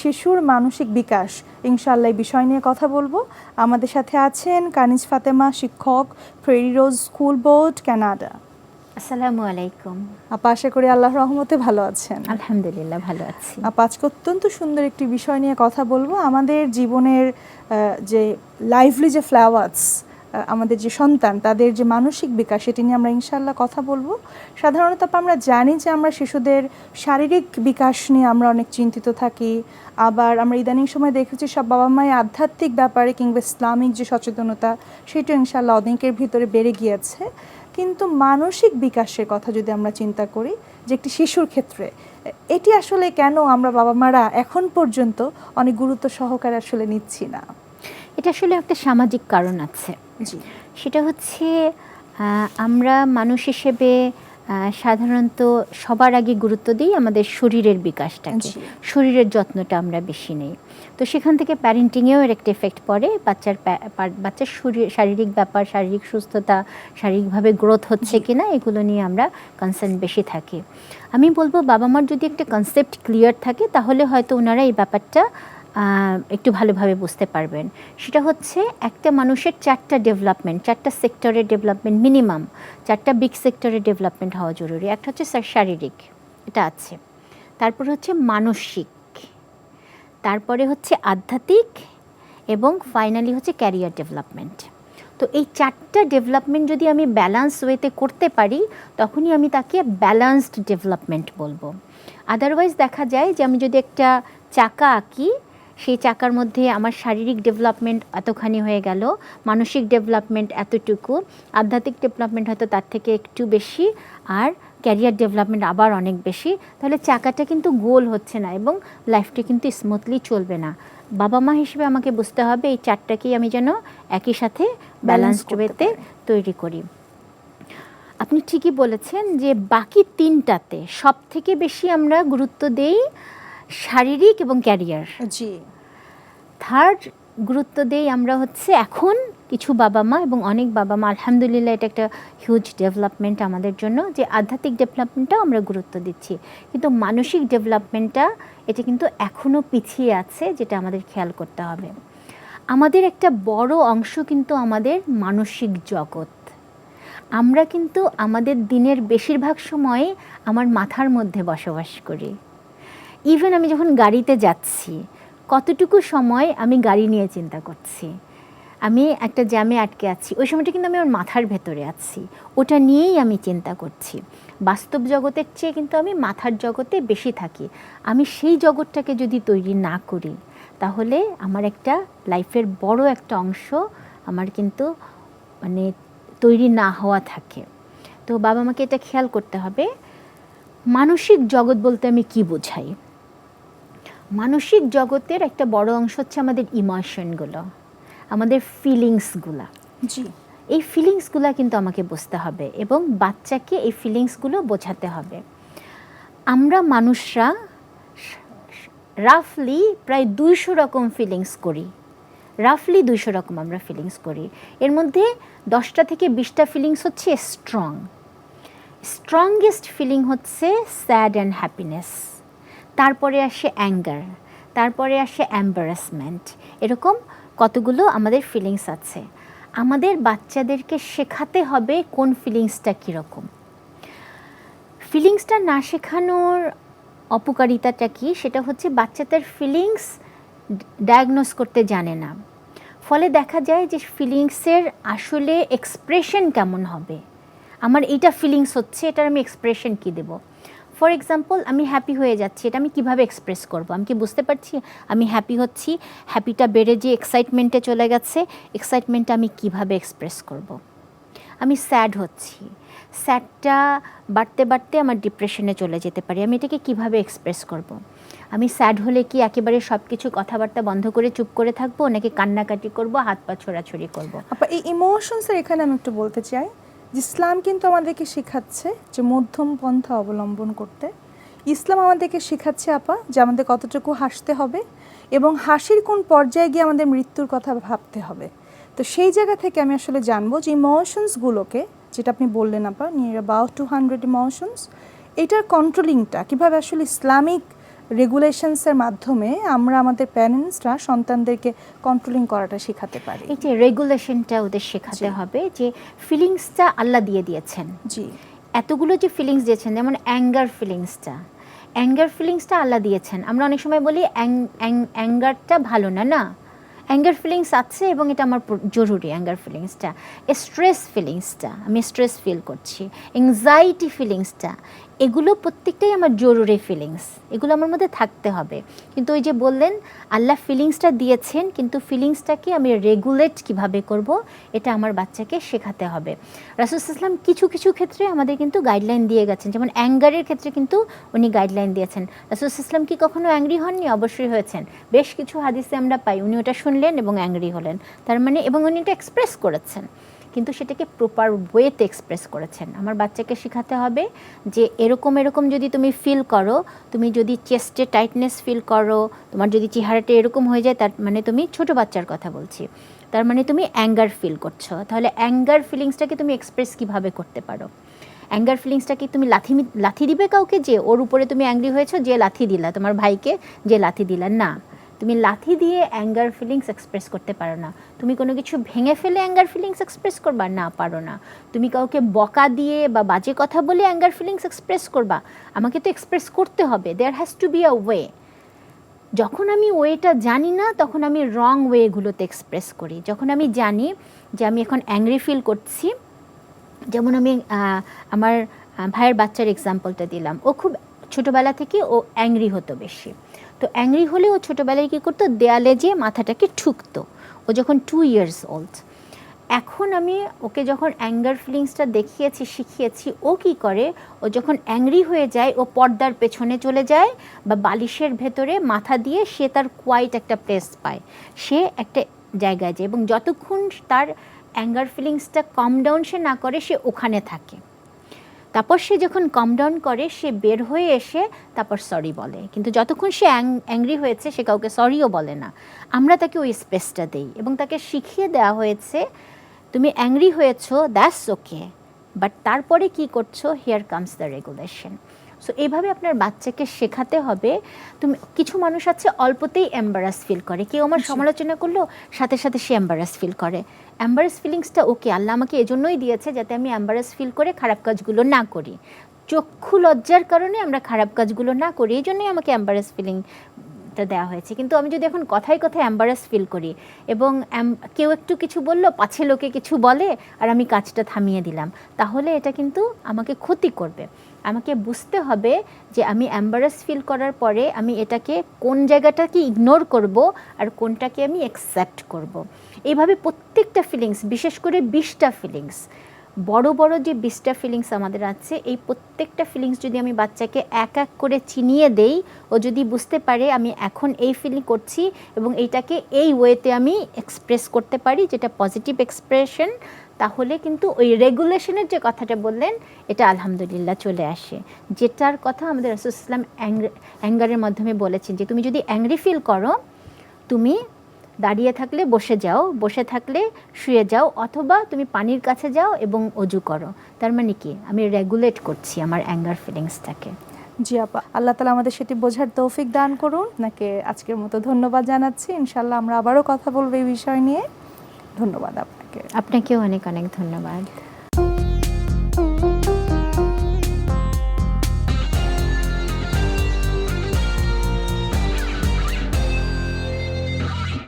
শিশুর মানসিক বিকাশ। ইনশাল্লাহ এই বিষয় নিয়ে কথা বলব। আমাদের সাথে আছেন কানিজ ফাতেমা শিক্ষক Ferry Rose school board Canada. আসসালামু আলাইকুম। আপা আশা করি আল্লাহর রহমতে ভালো আছেন। আলহামদুলিল্লাহ ভালো আছি। আপা আজকে অত্যন্ত সুন্দর একটি বিষয় নিয়ে কথা বলব। আমাদের জীবনের যে লাইভলি যে ফ্লাওয়ার্স আমাদের যে সন্তান, তাদের যে মানসিক বিকাশ, সেটি নিয়ে আমরা ইনশাল্লাহ কথা বলব। সাধারণত আমরা জানি যে আমরা শিশুদের শারীরিক বিকাশ নিয়ে আমরা অনেক চিন্তিত থাকি। আবার আমরা ইদানিং সময় দেখেছি সব বাবা মায়ের আধ্যাত্মিক ব্যাপারে কিংবা ইসলামিক যে সচেতনতা সেটা ইনশাল্লাহ অনেকের ভিতরে বেড়ে গিয়েছে। কিন্তু মানসিক বিকাশের কথা যদি আমরা চিন্তা করি, যে একটি শিশুর ক্ষেত্রে, এটি আসলে কেন আমরা বাবা মারা এখন পর্যন্ত অনেক গুরুত্ব সহকারে আসলে নিচ্ছি না? এটা আসলে একটা সামাজিক কারণ আছে। সেটা হচ্ছে আমরা মানুষ হিসেবে সাধারণত সবার আগে গুরুত্ব দিই আমাদের শরীরের বিকাশটাকে। শরীরের যত্নটা আমরা বেশি নেই। তো সেখান থেকে প্যারেন্টিংয়েও এর একটা এফেক্ট পড়ে। বাচ্চার বাচ্চার শরীর শারীরিক ব্যাপার শারীরিক সুস্থতা শারীরিকভাবে গ্রোথ হচ্ছে কিনা এগুলো নিয়ে আমরা কনসার্ন বেশি থাকি। আমি বলব বাবা মার যদি একটা কনসেপ্ট ক্লিয়ার থাকে তাহলে হয়তো ওনারা এই ব্যাপারটা একটু ভালোভাবে বুঝতে পারবেন। সেটা হচ্ছে একটা মানুষের চারটা ডেভেলপমেন্ট চারটা সেক্টরের ডেভেলপমেন্ট মিনিমাম চারটা বিগ সেক্টরের ডেভেলপমেন্ট হওয়া জরুরি। একটা হচ্ছে শারীরিক, এটা আছে। তারপর হচ্ছে মানসিক, তারপরে হচ্ছে আধ্যাত্মিক এবং ফাইনালি হচ্ছে ক্যারিয়ার ডেভেলপমেন্ট তো এই চারটা ডেভেলপমেন্ট যদি আমি ব্যালান্স ওয়েতে করতে পারি, তখনই আমি তাকে ব্যালান্সড ডেভেলপমেন্ট বলব। আদারওয়াইজ দেখা যায় যে আমি যদি একটা চাকা আঁকি সেই চাকার মধ্যে আমার শারীরিক ডেভেলপমেন্ট এতখানি হয়ে গেল মানসিক ডেভেলপমেন্ট এতটুকু আধ্যাত্মিক ডেভেলপমেন্ট হয়তো তার থেকে একটু বেশি আর ক্যারিয়ার ডেভেলপমেন্ট আবার অনেক বেশি। তাহলে চাকাটা কিন্তু গোল হচ্ছে না এবং লাইফটা কিন্তু স্মুথলি চলবে না। বাবা মা হিসেবে আমাকে বুঝতে হবে এই চারটাকেই আমি যেন একই সাথে ব্যালেন্সড ওয়েতে তৈরি করি। আপনি ঠিকই বলেছেন যে বাকি তিনটাতে সব থেকে বেশি আমরা গুরুত্ব দেই শারীরিক এবং ক্যারিয়ার। জি। থার্ড গুরুত্ব দেই আমরা হচ্ছে এখন কিছু বাবা মা এবং অনেক বাবা মা আলহামদুলিল্লাহ এটা একটা হিউজ ডেভেলপমেন্ট আমাদের জন্য যে আধ্যাত্মিক ডেভেলপমেন্টটাও আমরা গুরুত্ব দিচ্ছি। কিন্তু মানসিক ডেভেলপমেন্টটা এটা কিন্তু এখনও পিছিয়ে আছে যেটা আমাদের খেয়াল করতে হবে। আমাদের একটা বড় অংশ কিন্তু আমাদের মানসিক জগৎ। আমরা কিন্তু আমাদের দিনের বেশিরভাগ সময় আমার মাথার মধ্যে বসবাস করি। ইভেন আমি যখন গাড়িতে যাচ্ছি, কতটুকু সময় আমি গাড়ি নিয়ে চিন্তা করছি? আমি একটা জ্যামে আটকে আছি, ওই সময়টা কিন্তু আমি আমার মাথার ভেতরে আছি। ওটা নিয়েই আমি চিন্তা করছি। বাস্তব জগতের চেয়ে কিন্তু আমি মাথার জগতে বেশি থাকি। আমি সেই জগৎটাকে যদি তৈরি না করি, তাহলে আমার একটা লাইফের বড় একটা অংশ আমার কিন্তু মানে তৈরি না হওয়া থাকে। তো বাবা মাকে এটা খেয়াল করতে হবে। মানসিক জগৎ বলতে আমি কি বোঝাই? মানসিক জগতের একটা বড় অংশ হচ্ছে আমাদের ইমোশনগুলো আমাদের ফিলিংসগুলো। জি। এই ফিলিংসগুলো কিন্তু আমাকে বুঝতে হবে এবং বাচ্চাকে এই ফিলিংসগুলো বোঝাতে হবে। আমরা মানুষরা রাফলি প্রায় দুইশো রকম ফিলিংস করি। রাফলি দুইশো রকম আমরা ফিলিংস করি। এর মধ্যে দশটা থেকে বিশটা ফিলিংস হচ্ছে স্ট্রং স্ট্রংগেস্ট ফিলিং হচ্ছে স্যাড অ্যান্ড হ্যাপিনেস তারপরে আসে অ্যাঙ্গার তারপরে আসে অ্যাম্বারাসমেন্ট এরকম কতগুলো আমাদের ফিলিংস আছে। আমাদের বাচ্চাদেরকে শেখাতে হবে কোন ফিলিংসটা কীরকম। ফিলিংসটা না শেখানোর অপকারিতাটা কি? সেটা হচ্ছে বাচ্চাদের ফিলিংস ডায়াগনোস করতে জানে না। ফলে দেখা যায় যে ফিলিংসের আসলে এক্সপ্রেশন কেমন হবে? আমার এইটা ফিলিংস হচ্ছে, এটার আমি এক্সপ্রেশন কী দেবো? ফর এক্সাম্পল আমি হ্যাপি হয়ে যাচ্ছি, এটা আমি কীভাবে এক্সপ্রেস করব আমি কি বুঝতে পারছি আমি হ্যাপি হচ্ছি হ্যাপিটা বেড়ে যে এক্সাইটমেন্টে চলে গেছে এক্সাইটমেন্টটা আমি কীভাবে এক্সপ্রেস করব। আমি স্যাড হচ্ছি স্যাডটা বাড়তে বাড়তে আমার ডিপ্রেশনে চলে যেতে পারি, আমি এটাকে কীভাবে এক্সপ্রেস করব। আমি স্যাড হলে কি একেবারে সব কিছু কথাবার্তা বন্ধ করে চুপ করে থাকব, নাকি কান্নাকাটি করব, হাত পা ছোড়াছড়ি করব এই ইমোশনসের এখানে আমি একটু বলতে চাই ইসলাম কিন্তু আমাদেরকে শেখাচ্ছে যে মধ্যম পন্থা অবলম্বন করতে। ইসলাম আমাদেরকে শেখাচ্ছে, আপা, যে আমাদের কতটুকু হাসতে হবে এবং হাসির কোন পর্যায়ে গিয়ে আমাদের মৃত্যুর কথা ভাবতে হবে। তো সেই জায়গা থেকে আমি আসলে জানব যে ইমোশনসগুলোকে যেটা আপনি বললেন, আপা near about two hundred emotions এটার কন্ট্রোলিংটা কীভাবে আসলে ইসলামিক রেগুলেশনসের মাধ্যমে আমরা আমাদের প্যারেন্টসরা সন্তানদেরকে কন্ট্রোলিং করাটা শেখাতে পারি। এই যে রেগুলেশনটা ওদের শেখাতে হবে যে ফিলিংসটা আল্লাহ দিয়ে দিয়েছেন। জি। এতগুলো যে ফিলিংস দিয়েছেন যেমন অ্যাঙ্গার ফিলিংসটা অ্যাঙ্গার ফিলিংসটা আল্লাহ দিয়েছেন। আমরা অনেক সময় বলি অ্যাঙ্গারটা ভালো না না। অ্যাঙ্গার ফিলিংস আছে এবং এটা আমার জরুরি অ্যাঙ্গার ফিলিংসটা। স্ট্রেস ফিলিংসটা আমি স্ট্রেস ফিল করছি। এংজাইটি ফিলিংসটা এগুলো প্রত্যেকটাই আমার জরুরি ফিলিংস এগুলো আমার মধ্যে থাকতে হবে। কিন্তু ওই যে বললেন, আল্লাহ ফিলিংসটা দিয়েছেন, কিন্তু ফিলিংসটাকে আমি রেগুলেট কীভাবে করব, এটা আমার বাচ্চাকে শেখাতে হবে। রাসুলাম কিছু কিছু ক্ষেত্রে আমাদের কিন্তু গাইডলাইন দিয়ে গেছেন, যেমন অ্যাঙ্গারের ক্ষেত্রে কিন্তু উনি গাইডলাইন দিয়েছেন। রাসুলাম কি কখনো অ্যাংরি হননি? অবশ্যই হয়েছেন। বেশ কিছু হাদিসে আমরা পাই, উনি ওটা শুনলেন এবং অ্যাংরি হলেন। তার মানে এবং উনি এটা এক্সপ্রেস করেছেন। কিন্তু সেটাকে প্রপার ওয়েতে এক্সপ্রেস করেছেন। আমার বাচ্চাকে শেখাতে হবে যে এরকম এরকম যদি তুমি ফিল করো, তুমি যদি চেস্টে টাইটনেস ফিল করো, তোমার যদি চেহারাটা এরকম হয়ে যায়, তার মানে তুমি ছোট বাচ্চার কথা বলছি। তার মানে তুমি অ্যাঙ্গার ফিল করছ। তাহলে অ্যাঙ্গার ফিলিংসটাকে তুমি এক্সপ্রেস কীভাবে করতে পারো? অ্যাঙ্গার ফিলিংসটাকে তুমি লাথি লাথি দিবে কাউকে যে ওর উপরে তুমি অ্যাংরি হয়েছো, যে লাথি দিলা। তোমার ভাইকে যে লাথি দিলা। না। তুমি লাথি দিয়ে অ্যাঙ্গার ফিলিংস এক্সপ্রেস করতে পারো না। তুমি কোনো কিছু ভেঙে ফেলে অ্যাঙ্গার ফিলিংস এক্সপ্রেস করবা? না, পারো না। তুমি কাউকে বকা দিয়ে বা বাজে কথা বলে অ্যাঙ্গার ফিলিংস এক্সপ্রেস করবা? আমাকে তো এক্সপ্রেস করতে হবে। There has to be a way যখন আমি ওয়েটা জানি না, তখন আমি রং ওয়েগুলোতে এক্সপ্রেস করি। যখন আমি জানি যে আমি এখন অ্যাংরি ফিল করছি, যেমন আমি আমার ভাইয়ের বাচ্চার এক্সাম্পলটা দিলাম। ও খুব ছোটোবেলা থেকে ও অ্যাংরি হতো বেশি। তো অ্যাংরি হলে ও ছোটোবেলায় কী করতো? দেয়ালে যেয়ে মাথাটাকে ঠুকতো। ও যখন টু ইয়ার্স ওল্ড এখন আমি ওকে যখন অ্যাঙ্গার ফিলিংসটা দেখিয়েছি, শিখিয়েছি, ও কি করে? ও যখন অ্যাংরি হয়ে যায়, ও পর্দার পেছনে চলে যায় বা বালিশের ভেতরে মাথা দিয়ে সে তার কোয়াইট একটা প্লেস পায়। সে একটা জায়গায় যায় এবং যতক্ষণ তার অ্যাঙ্গার ফিলিংসটা কম ডাউন সে না করে, সে ওখানে থাকে। তারপর সে যখন কম ডাউন করে, সে বের হয়ে এসে তারপর সরি বলে। কিন্তু যতক্ষণ সে অ্যাংরি হয়েছে, সে কাউকে সরিও বলে না। আমরা তাকে ওই স্পেসটা দেই এবং তাকে শিখিয়ে দেওয়া হয়েছে, তুমি অ্যাংরি হয়েছো দ্যাটস ওকে বাট তারপরে কি করছ? Here comes the regulation so এইভাবে আপনার বাচ্চাকে শেখাতে হবে। তুমি কিছু মানুষ আছে অল্পতেই অ্যাম্বারাস ফিল করে। কেউ আমার সমালোচনা করল সাথে সাথে সে অ্যাম্বারাস ফিল করে। অ্যাম্বারাস ফিলিংসটা ওকে আল্লাহ আমাকে এজন্যই দিয়েছে যাতে আমি অ্যাম্বারাস ফিল করে খারাপ কাজগুলো না করি। চক্ষু লজ্জার কারণে আমরা খারাপ কাজগুলো না করি এই জন্যই আমাকে অ্যাম্বারাস ফিলিং টা দেওয়া হয়েছে কিন্তু আমি যদি এখন কথায় কথায় অ্যাম্বারাস ফিল করি এবং কেউ একটু কিছু বলল, পাছে লোকে কিছু বলে, আর আমি কাজটা থামিয়ে দিলাম, তাহলে এটা কিন্তু আমাকে ক্ষতি করবে আমাকে বুঝতে হবে যে আমি অ্যাম্বারাস ফিল করার পরে আমি এটাকে কোন জায়গাটাকে ইগনোর করব আর কোনটাকে আমি অ্যাকসেপ্ট করব। এইভাবে প্রত্যেকটা ফিলিংস বিশেষ করে বিশটা ফিলিংস বড় বড় যে বিশটা ফিলিংস আমাদের আছে, এই প্রত্যেকটা ফিলিংস যদি আমি বাচ্চাকে এক এক করে চিনিয়ে দেই, ও যদি বুঝতে পারে আমি এখন এই ফিলিং করছি এবং এইটাকে এই ওয়েতে আমি এক্সপ্রেস করতে পারি, যেটা পজিটিভ এক্সপ্রেশন তাহলে কিন্তু ওই রেগুলেশনের যে কথাটা বললেন, এটা আলহামদুলিল্লাহ চলে আসে। যেটার কথা আমাদের রসুলাম অ্যাঙ্গারের মাধ্যমে বলেছেন যে, তুমি যদি অ্যাংরি ফিল করো, তুমি দাঁড়িয়ে থাকলে বসে যাও বসে থাকলে শুয়ে যাও অথবা তুমি পানির কাছে যাও এবং অজু করো। তার মানে কি? আমি রেগুলেট করছি আমার অ্যাঙ্গার ফিলিংসটাকে জি আপা আল্লাহ তালা আমাদের সেটি বোঝার তৌফিক দান করুন। নাকি আজকের মতো ধন্যবাদ জানাচ্ছি। ইনশাল্লাহ আমরা আবারও কথা বলব এই বিষয় নিয়ে। ধন্যবাদ আপনাকে। আপনাকেও অনেক অনেক ধন্যবাদ।